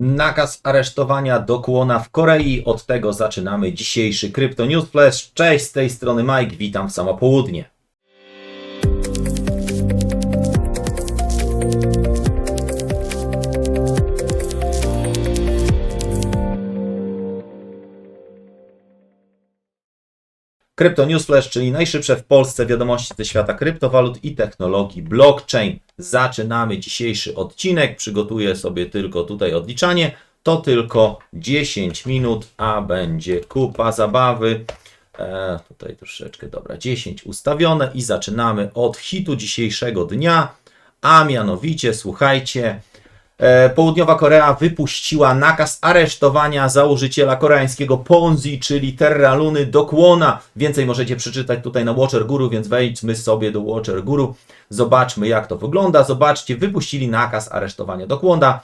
Nakaz aresztowania dokłona w Korei. Od tego zaczynamy dzisiejszy Crypto News Flash. Cześć, z tej strony Mike, witam w samo południe. Crypto News Flash, czyli najszybsze w Polsce wiadomości ze świata kryptowalut i technologii blockchain. Zaczynamy dzisiejszy odcinek. Przygotuję sobie tylko tutaj odliczanie. To tylko 10 minut, a będzie kupa zabawy. E, tutaj troszeczkę, dobra, 10 ustawione i zaczynamy od hitu dzisiejszego dnia, a mianowicie, słuchajcie, Południowa Korea wypuściła nakaz aresztowania założyciela koreańskiego Ponzi, czyli Terra Luny Dokłona. Więcej możecie przeczytać tutaj na Watcher Guru, więc wejdźmy sobie do Watcher Guru. Zobaczmy jak to wygląda. Zobaczcie, wypuścili nakaz aresztowania Dokłona.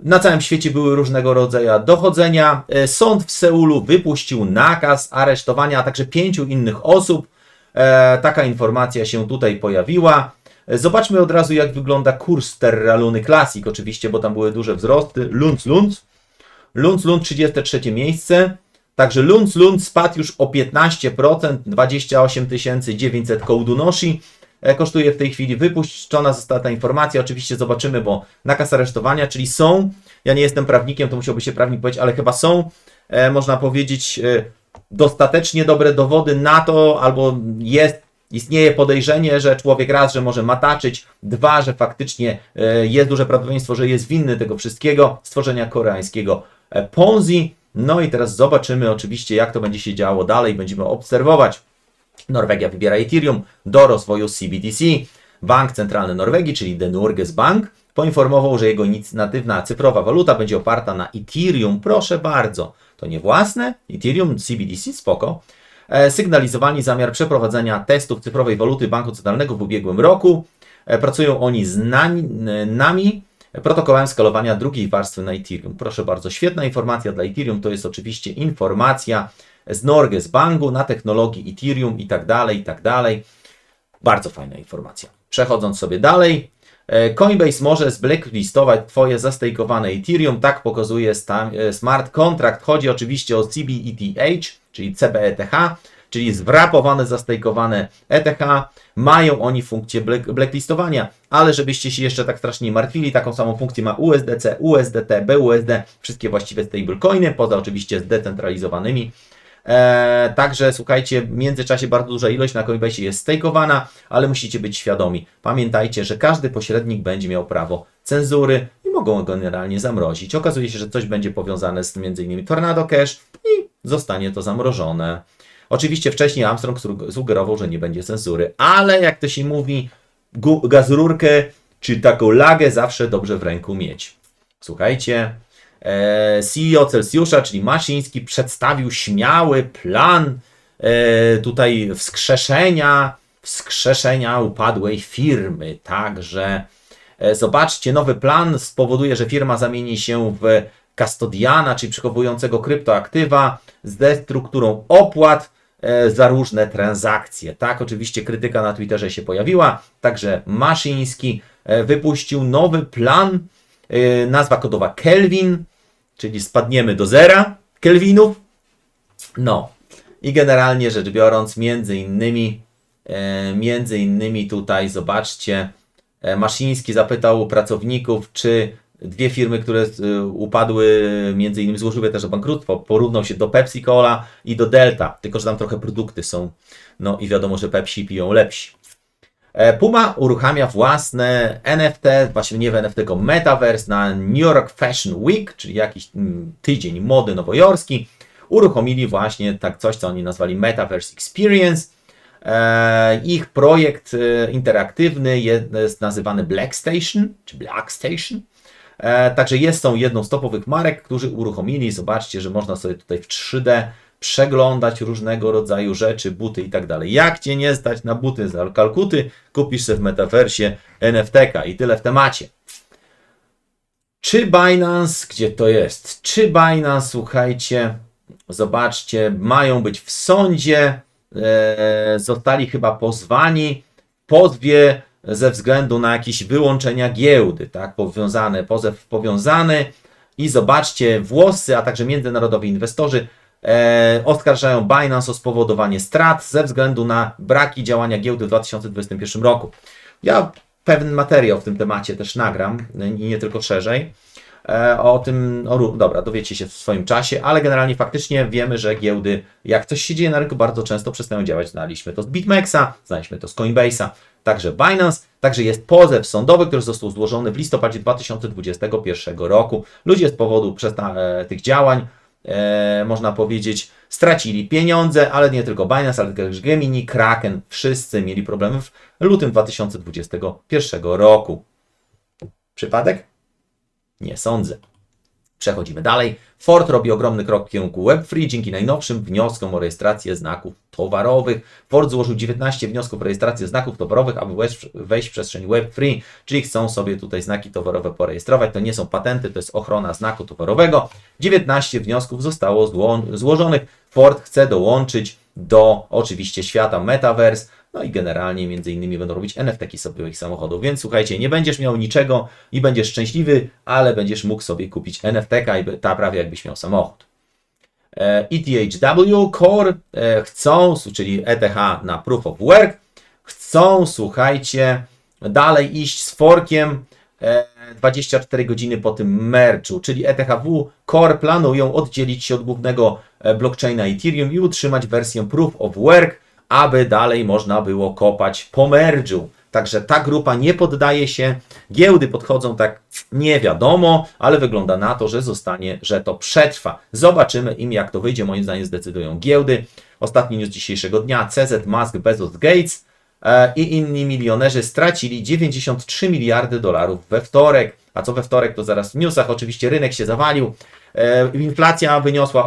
Na całym świecie były różnego rodzaju dochodzenia. E, Sąd w Seulu wypuścił nakaz aresztowania, a także pięciu innych osób. E, taka informacja się tutaj pojawiła. Zobaczmy od razu, jak wygląda kurs Terra Luny Classic, oczywiście, bo tam były duże wzrosty. Lunc Lunc. Lunc Lunc 33 miejsce. Także Lunc Lunc spadł już o 15%, 28 900 kołdu nosi. E, Kosztuje w tej chwili wypuszczona została ta informacja. Oczywiście zobaczymy, bo nakaz aresztowania, czyli są. Ja nie jestem prawnikiem, to musiałby się prawnik powiedzieć, ale chyba są, e, można powiedzieć, e, dostatecznie dobre dowody na to, albo jest Istnieje podejrzenie, że człowiek raz, że może mataczyć, dwa, że faktycznie e, jest duże prawdopodobieństwo, że jest winny tego wszystkiego, stworzenia koreańskiego e, Ponzi. No i teraz zobaczymy oczywiście, jak to będzie się działo dalej, będziemy obserwować. Norwegia wybiera Ethereum do rozwoju CBDC. Bank Centralny Norwegii, czyli The Norges Bank, poinformował, że jego inicjatywna cyfrowa waluta będzie oparta na Ethereum. Proszę bardzo, to nie własne, Ethereum CBDC, spoko. E, sygnalizowali zamiar przeprowadzenia testów cyfrowej waluty Banku Centralnego w ubiegłym roku. E, Pracują oni z nami, nami protokołem skalowania drugiej warstwy na Ethereum. Proszę bardzo, świetna informacja dla Ethereum to jest oczywiście informacja z Norges Banku na technologii Ethereum i tak dalej, i tak dalej. Bardzo fajna informacja. Przechodząc sobie dalej, e, Coinbase może zblacklistować Twoje zastejkowane Ethereum, tak pokazuje e, smart contract. Chodzi oczywiście o CBETH, czyli CBETH, czyli zwrapowane, zastejkowane ETH. Mają oni funkcję black- blacklistowania, ale żebyście się jeszcze tak strasznie nie martwili, taką samą funkcję ma USDC, USDT, BUSD, wszystkie właściwe stablecoiny, poza oczywiście zdecentralizowanymi. Eee, także słuchajcie, w międzyczasie bardzo duża ilość na Coinbase jest stakeowana, ale musicie być świadomi. Pamiętajcie, że każdy pośrednik będzie miał prawo cenzury i mogą generalnie zamrozić. Okazuje się, że coś będzie powiązane z m.in. Tornado Cash i zostanie to zamrożone. Oczywiście wcześniej Armstrong su- sugerował, że nie będzie cenzury, ale jak to się mówi, gazurkę czy taką lagę zawsze dobrze w ręku mieć. Słuchajcie, e, CEO Celsjusza, czyli Maszyński, przedstawił śmiały plan e, tutaj wskrzeszenia, wskrzeszenia upadłej firmy. Także e, zobaczcie, nowy plan spowoduje, że firma zamieni się w kastodiana, czyli przechowującego kryptoaktywa ze strukturą opłat e, za różne transakcje. Tak, oczywiście krytyka na Twitterze się pojawiła, także Maszyński e, wypuścił nowy plan, e, nazwa kodowa Kelvin, czyli spadniemy do zera Kelvinów. No i generalnie rzecz biorąc, między innymi, e, między innymi tutaj zobaczcie, e, Maszyński zapytał pracowników, czy dwie firmy, które e, upadły, między innymi złożyły też o bankructwo, porównał się do Pepsi Cola i do Delta, tylko że tam trochę produkty są, no i wiadomo, że Pepsi piją lepsi. E, Puma uruchamia własne NFT, właśnie nie w NFT, tylko Metaverse na New York Fashion Week, czyli jakiś mm, tydzień mody nowojorski. Uruchomili właśnie tak coś, co oni nazwali Metaverse Experience. E, ich projekt e, interaktywny jest, nazywany Black Station, czy Black Station. Także jest są jedną z topowych marek, którzy uruchomili. Zobaczcie, że można sobie tutaj w 3D przeglądać różnego rodzaju rzeczy, buty i tak dalej. Jak cię nie stać na buty z Kalkuty, kupisz sobie w metaversie NFT-ka i tyle w temacie. Czy Binance, gdzie to jest? Czy Binance, słuchajcie, zobaczcie, mają być w sądzie, e, zostali chyba pozwani pozwie ze względu na jakieś wyłączenia giełdy, tak, powiązane, pozew powiązany, I zobaczcie, włoscy, a także międzynarodowi inwestorzy e, oskarżają Binance o spowodowanie strat ze względu na braki działania giełdy w 2021 roku. Ja pewien materiał w tym temacie też nagram i nie tylko szerzej. E, o tym, o, dobra, dowiecie się w swoim czasie, ale generalnie faktycznie wiemy, że giełdy, jak coś się dzieje na rynku, bardzo często przestają działać. Znaliśmy to z BitMEXa, znaliśmy to z Coinbase'a, także Binance, także jest pozew sądowy, który został złożony w listopadzie 2021 roku. Ludzie z powodu przesta- e, tych działań, e, można powiedzieć, stracili pieniądze, ale nie tylko Binance, ale także Gemini, Kraken, wszyscy mieli problemy w lutym 2021 roku. Przypadek? Nie sądzę. Przechodzimy dalej. Ford robi ogromny krok w kierunku Web3 dzięki najnowszym wnioskom o rejestrację znaków towarowych. Ford złożył 19 wniosków o rejestrację znaków towarowych, aby wejść, w przestrzeń Web3, czyli chcą sobie tutaj znaki towarowe porejestrować. To nie są patenty, to jest ochrona znaku towarowego. 19 wniosków zostało zło złożonych. Ford chce dołączyć do oczywiście świata Metaverse, no i generalnie między innymi będą robić NFT-ki sobie ich samochodów. Więc słuchajcie, nie będziesz miał niczego i będziesz szczęśliwy, ale będziesz mógł sobie kupić NFT-ka i ta prawie jakbyś miał samochód. E, ETHW Core e, chcą, czyli ETH na Proof of Work, chcą, słuchajcie, dalej iść z forkiem e, 24 godziny po tym merchu, czyli ETHW Core planują oddzielić się od głównego e, blockchaina Ethereum i utrzymać wersję Proof of Work, aby dalej można było kopać po merge'u. Także ta grupa nie poddaje się, giełdy podchodzą tak nie wiadomo, ale wygląda na to, że zostanie, że to przetrwa. Zobaczymy im jak to wyjdzie, moim zdaniem zdecydują giełdy. Ostatni news dzisiejszego dnia, CZ, Musk, Bezos, Gates e, i inni milionerzy stracili 93 miliardy dolarów we wtorek. A co we wtorek, to zaraz w newsach. Oczywiście rynek się zawalił. E, inflacja wyniosła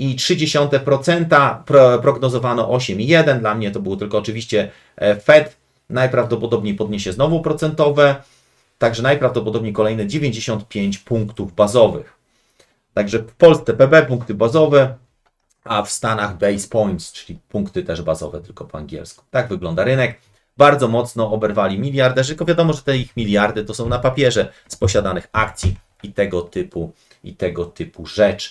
8,3%, pro, prognozowano 8,1%. Dla mnie to było tylko oczywiście e, Fed. Najprawdopodobniej podniesie znowu procentowe. Także najprawdopodobniej kolejne 95 punktów bazowych. Także w Polsce PB punkty bazowe, a w Stanach base points, czyli punkty też bazowe, tylko po angielsku. Tak wygląda rynek. Bardzo mocno oberwali miliarderzy, tylko wiadomo, że te ich miliardy to są na papierze z posiadanych akcji i tego typu, i tego typu rzeczy.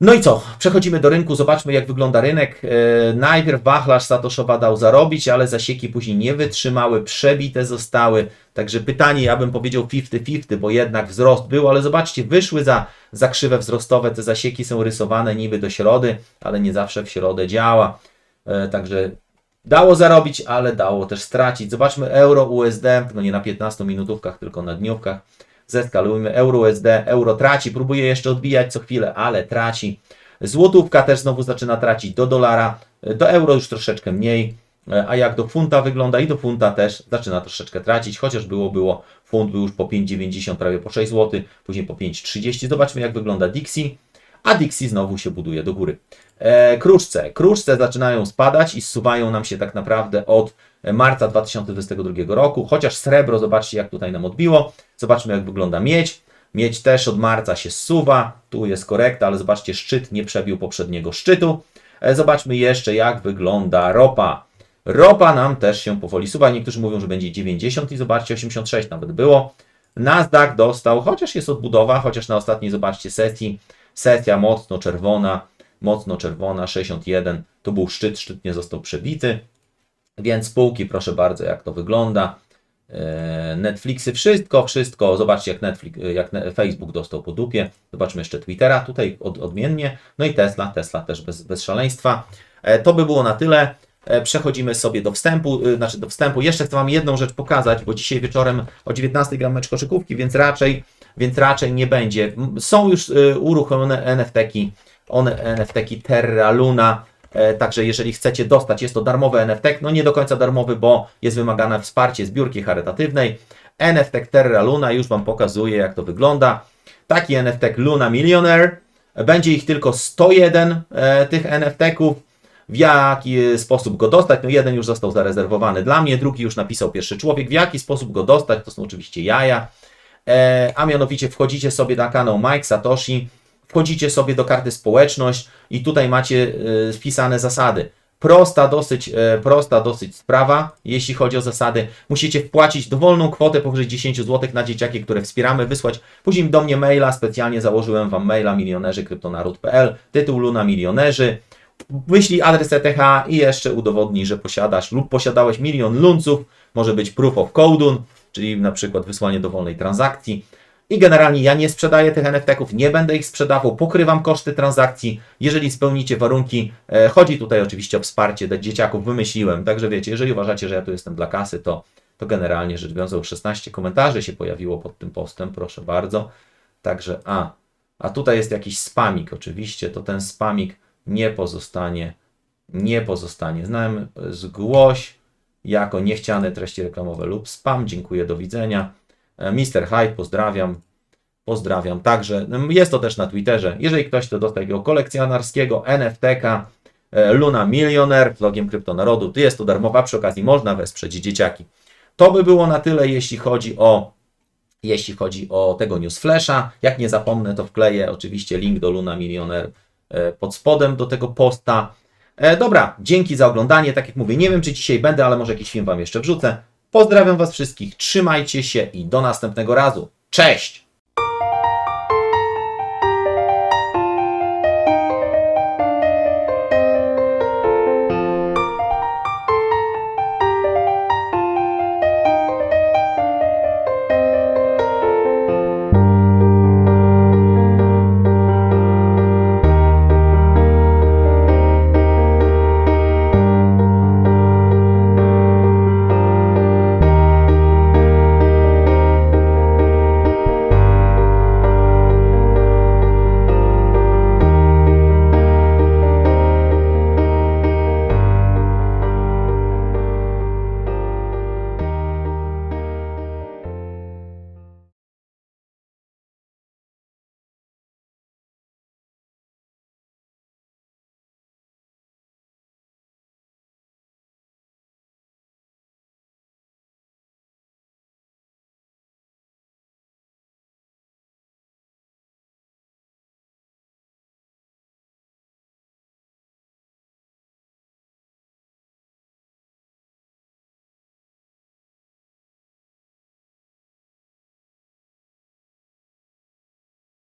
No i co? Przechodzimy do rynku, zobaczmy jak wygląda rynek. E, najpierw wachlarz Satoszowa dał zarobić, ale zasieki później nie wytrzymały, przebite zostały. Także pytanie, ja bym powiedział 50-50, bo jednak wzrost był, ale zobaczcie, wyszły za, za krzywe wzrostowe, te zasieki są rysowane niby do środy, ale nie zawsze w środę działa. E, także dało zarobić, ale dało też stracić. Zobaczmy euro USD, no nie na 15 minutówkach, tylko na dniówkach. Zeskalujmy euro USD, euro traci, próbuje jeszcze odbijać co chwilę, ale traci. Złotówka też znowu zaczyna tracić do dolara, do euro już troszeczkę mniej, a jak do funta wygląda i do funta też zaczyna troszeczkę tracić, chociaż było, było, funt był już po 5,90, prawie po 6 zł, później po 5,30. Zobaczmy jak wygląda Dixie, a Dixie znowu się buduje do góry. E, kruszce. Kruszce zaczynają spadać i zsuwają nam się tak naprawdę od marca 2022 roku, chociaż srebro, zobaczcie jak tutaj nam odbiło. Zobaczmy jak wygląda miedź. Miedź też od marca się zsuwa, tu jest korekta, ale zobaczcie szczyt nie przebił poprzedniego szczytu. E, zobaczmy jeszcze jak wygląda ropa. Ropa nam też się powoli suwa. Niektórzy mówią, że będzie 90 i zobaczcie 86 nawet było. Nasdaq dostał, chociaż jest odbudowa, chociaż na ostatniej zobaczcie sesji, sesja mocno czerwona, mocno czerwona, 61, to był szczyt, szczyt nie został przebity. Więc spółki, proszę bardzo, jak to wygląda. E, Netflixy, wszystko, wszystko. Zobaczcie, jak, Netflix, jak Facebook dostał po dupie. Zobaczmy jeszcze Twittera, tutaj od, odmiennie. No i Tesla, Tesla też bez, bez szaleństwa. E, To by było na tyle. E, Przechodzimy sobie do wstępu, znaczy do wstępu. Jeszcze chcę Wam jedną rzecz pokazać, bo dzisiaj wieczorem o 19 gram mecz koszykówki, więc raczej, więc raczej nie będzie. Są już uruchomione NFT-ki, NFT-ki Terra Luna. E, Także jeżeli chcecie dostać, jest to darmowy NFT, no nie do końca darmowy, bo jest wymagane wsparcie zbiórki charytatywnej. NFT Terra Luna, już Wam pokazuję jak to wygląda. Taki NFT Luna Millionaire. Będzie ich tylko 101 e, tych NFT-ków. W jaki sposób go dostać? No jeden już został zarezerwowany dla mnie, drugi już napisał pierwszy człowiek. W jaki sposób go dostać? To są oczywiście jaja. E, a mianowicie wchodzicie sobie na kanał Mike Satoshi, wchodzicie sobie do karty społeczność i tutaj macie e, wpisane zasady. Prosta dosyć, e, prosta dosyć sprawa, jeśli chodzi o zasady. Musicie wpłacić dowolną kwotę powyżej 10 zł na dzieciaki, które wspieramy, wysłać później do mnie maila, specjalnie założyłem Wam maila milionerzykryptonaród.pl, tytuł Luna Milionerzy. Wyślij adres ETH i jeszcze udowodnij, że posiadasz lub posiadałeś milion lunców, może być proof of code, czyli na przykład wysłanie dowolnej transakcji. I generalnie ja nie sprzedaję tych NFT-ków, nie będę ich sprzedawał, pokrywam koszty transakcji, jeżeli spełnicie warunki. E, chodzi tutaj oczywiście o wsparcie dla dzieciaków, wymyśliłem, także wiecie, jeżeli uważacie, że ja tu jestem dla kasy, to, to generalnie rzecz biorąc 16 komentarzy się pojawiło pod tym postem, proszę bardzo. Także, a, a tutaj jest jakiś spamik oczywiście, to ten spamik nie pozostanie, nie pozostanie. Znałem, zgłoś jako niechciane treści reklamowe lub spam, dziękuję, do widzenia. E, Mr. Hyde, pozdrawiam. Pozdrawiam. Także jest to też na Twitterze. Jeżeli ktoś to do takiego kolekcjonarskiego NFT-ka e, Luna Milioner z logiem Kryptonarodu, to jest to darmowa. Przy okazji można wesprzeć dzieciaki. To by było na tyle, jeśli chodzi o jeśli chodzi o tego newsflasha. Jak nie zapomnę, to wkleję oczywiście link do Luna Milioner e, pod spodem do tego posta. Dobra, dzięki za oglądanie. Tak jak mówię, nie wiem czy dzisiaj będę, ale może jakiś film Wam jeszcze wrzucę. Pozdrawiam Was wszystkich, trzymajcie się i do następnego razu. Cześć!